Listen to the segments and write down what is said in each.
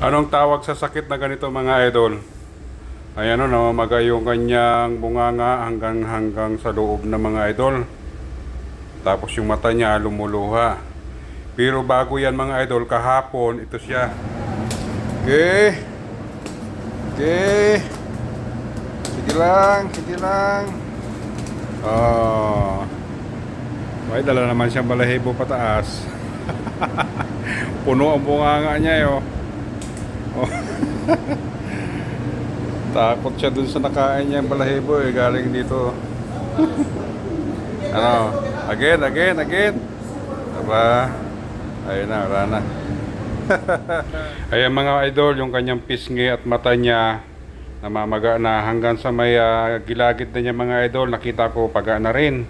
Anong tawag sa sakit na ganito mga idol? Ayan o, namamaga yung kanyang bunganga hanggang hanggang sa loob ng mga idol. Tapos yung mata niya lumuluha. Pero bago yan mga idol, kahapon, ito siya. Okay. Okay. Sige lang, sige lang. Oh. May dala naman siyang balahibo pataas. Puno ang bunganga niya eh, oh. Oh. Takot siya dun sa nakain niya balahibo eh, galing dito. ano? Again, again, again. Aba. Ayun na, wala na. Ayan mga idol, yung kanyang pisngi at mata niya namamaga na hanggang sa may ah, gilagid na niya mga idol, nakita ko paga na rin.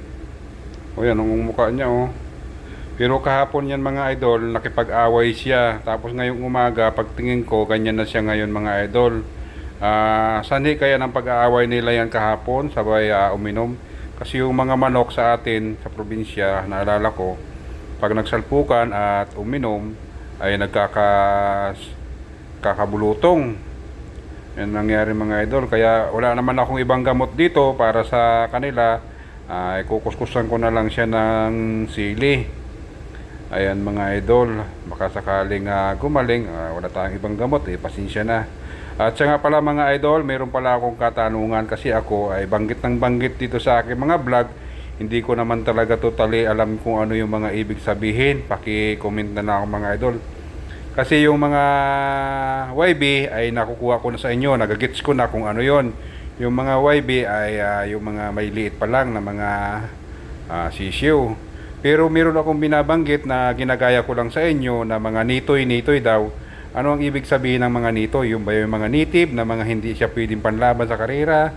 O yan, ang mukha niya oh. Pero kahapon yan mga idol, nakipag-away siya. Tapos ngayong umaga, pagtingin ko, ganyan na siya ngayon mga idol. Ah, sanhi kaya ng pag-aaway nila yan kahapon, sabay ah, uminom. Kasi yung mga manok sa atin, sa probinsya, naalala ko, pag nagsalpukan at uminom, ay nagkaka kakabulutong. Yan nangyari mga idol. Kaya wala naman akong ibang gamot dito para sa kanila. Ay kukuskusan ko na lang siya ng sili. Ayan mga idol, baka sakaling ah, gumaling, ah, wala tayong ibang gamot, eh, pasensya na. At siya nga pala mga idol, meron pala akong katanungan kasi ako ay banggit ng banggit dito sa aking mga vlog. Hindi ko naman talaga totally alam kung ano yung mga ibig sabihin. Paki-comment na lang ako mga idol. Kasi yung mga YB ay nakukuha ko na sa inyo, nagagets ko na kung ano yon. Yung mga YB ay ah, yung mga may liit pa lang na mga ah, sisiw. Pero meron akong binabanggit na ginagaya ko lang sa inyo na mga nitoy-nitoy daw. Ano ang ibig sabihin ng mga nitoy? Yung ba yung mga native na mga hindi siya pwedeng panlaban sa karera?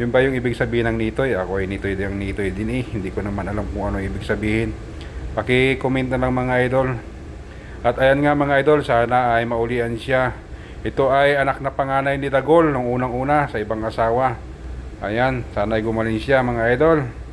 Yun ba yung ibig sabihin ng nitoy? Ako ay nitoy din nitoy din eh. Hindi ko naman alam kung ano ibig sabihin. Paki-comment na lang mga idol. At ayan nga mga idol, sana ay maulian siya. Ito ay anak na panganay ni Dagol nung unang-una sa ibang asawa. Ayan, sana ay gumaling siya mga idol.